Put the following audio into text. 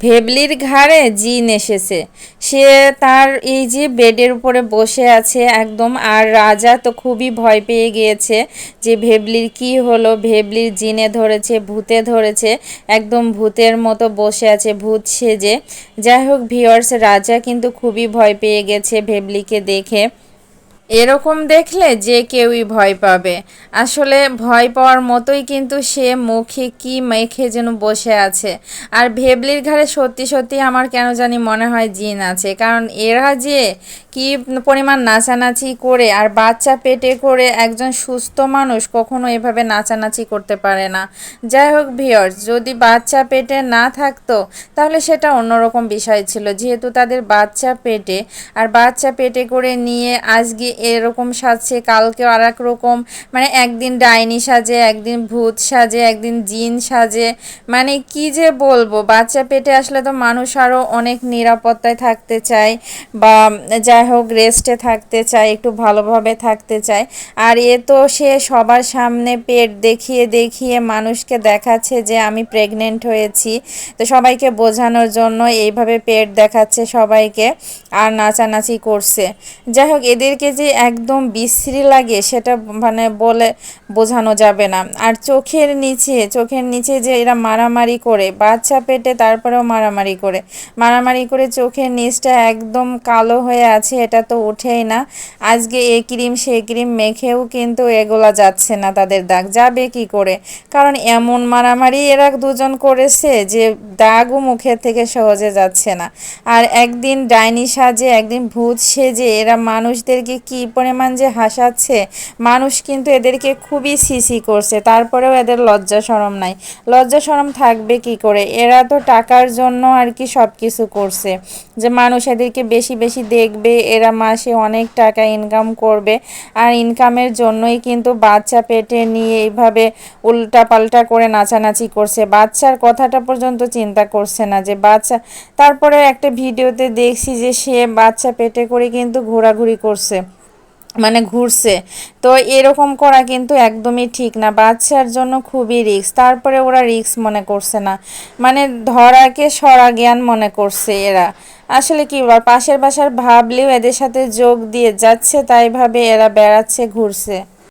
ভেবলির ঘাড়ে জিন এসেছে। সে তার এই যে বেডের উপরে বসে আছে একদম, আর রাজা তো খুবই ভয় পেয়ে গিয়েছে যে ভেবলির কি হলো। ভেবলির জিনে ধরেছে, ভূতে ধরেছে, একদম ভূতের মতো বসে আছে, ভূত সেজে। যাই হোক ভিওর্স রাজা কিন্তু খুবই ভয় পেয়ে গেছে ভেবলিকে দেখে। এরকম দেখলে যে কেউই ভয় পাবে। আসলে ভয় পাওয়ার মতোই কিন্তু সে মুখে কি মেখে যেন বসে আছে। আর ভেবলির ঘাড়ে সত্যি সত্যি আমার কেন জানি মনে হয় জিন আছে। কারণ এরা যে কি পরিমাণ নাচানাচি করে আর বাচ্চা পেটে করে একজন সুস্থ মানুষ কখনো এভাবে নাচানাচি করতে পারে না। যাই হোক ভিওর্স যদি বাচ্চা পেটে না থাকতো, তাহলে সেটা অন্যরকম বিষয় ছিল। যেহেতু তাদের বাচ্চা পেটে, আর বাচ্চা পেটে করে নিয়ে আজকে এরকম সাজছে কালকে আর এক রকম মানে একদিন ডাইনি সাজে, একদিন ভূত সাজে, একদিন জিন সাজে। মানে কি যে বলব, বাচ্চা পেটে আসলে তো মানুষ আরও অনেক নিরাপত্তায় থাকতে চায় বা যাই হোক রেস্টে থাকতে চায়, একটু ভালোভাবে থাকতে চায়। আর এ তো সে সবার সামনে পেট দেখিয়ে দেখিয়ে মানুষকে দেখাচ্ছে যে আমি প্রেগনেন্ট হয়েছি। তো সবাইকে বোঝানোর জন্য এইভাবে পেট দেখাচ্ছে সবাইকে আর নাচানাচি করছে। যাই হোক, এদেরকে যে একদম বিশ্রী লাগে, সেটা মানে বলে বোঝানো যাবে না। আর চোখের নিচে চোখের নিচে যে এরা মারামারি করে, বাচ্চা পেটে তারপরেও মারামারি করে। মারামারি করে চোখের নিচটা একদম কালো হয়ে আছে, এটা তো উঠেই না। আজকে এ ক্রিম, সে ক্রিম মেখেও কিন্তু এগুলা যাচ্ছে না তাদের দাগ, যাবে কি করে? কারণ এমন মারামারি এরা দুজন করেছে যে দাগও মুখের থেকে সহজে যাচ্ছে না। আর একদিন ডাইনি সাজে, একদিন ভূত সেজে এরা মানুষদেরকে কি পরিমাণ যে হাসাচ্ছে, মানুষ কিন্তু এদেরকে খুবই সিসি করছে। তারপরেও এদের লজ্জা সরম নাই। লজ্জা সরম থাকবে কি করে? এরা তো টাকার জন্য আর কি সব কিছু করছে। যে মানুষ এদেরকে বেশি বেশি দেখবে, এরা মাসে অনেক টাকা ইনকাম করবে। আর ইনকামের জন্যই কিন্তু বাচ্চা পেটে নিয়ে এইভাবে উল্টা পাল্টা করে নাচানাচি করছে। বাচ্চার কথাটা পর্যন্ত চিন্তা করছে না যে বাচ্চা, তারপরে একটা ভিডিওতে দেখছি যে সে বাচ্চা পেটে করে কিন্তু ঘোরাঘুরি করছে। মানে ঘুরছে। তো এরকম করা কিন্তু একদমই ঠিক না। বাচ্চার জন্য খুবই রিক্স তারপরে ওরা রিক্স মনে করছে না। মানে ধরাকে সরা জ্ঞান মনে করছে এরা। আসলে কি পাশের বাসার ভাবলেও এদের সাথে যোগ দিয়ে যাচ্ছে, তাই ভাবে এরা বেড়াচ্ছে, ঘুরছে।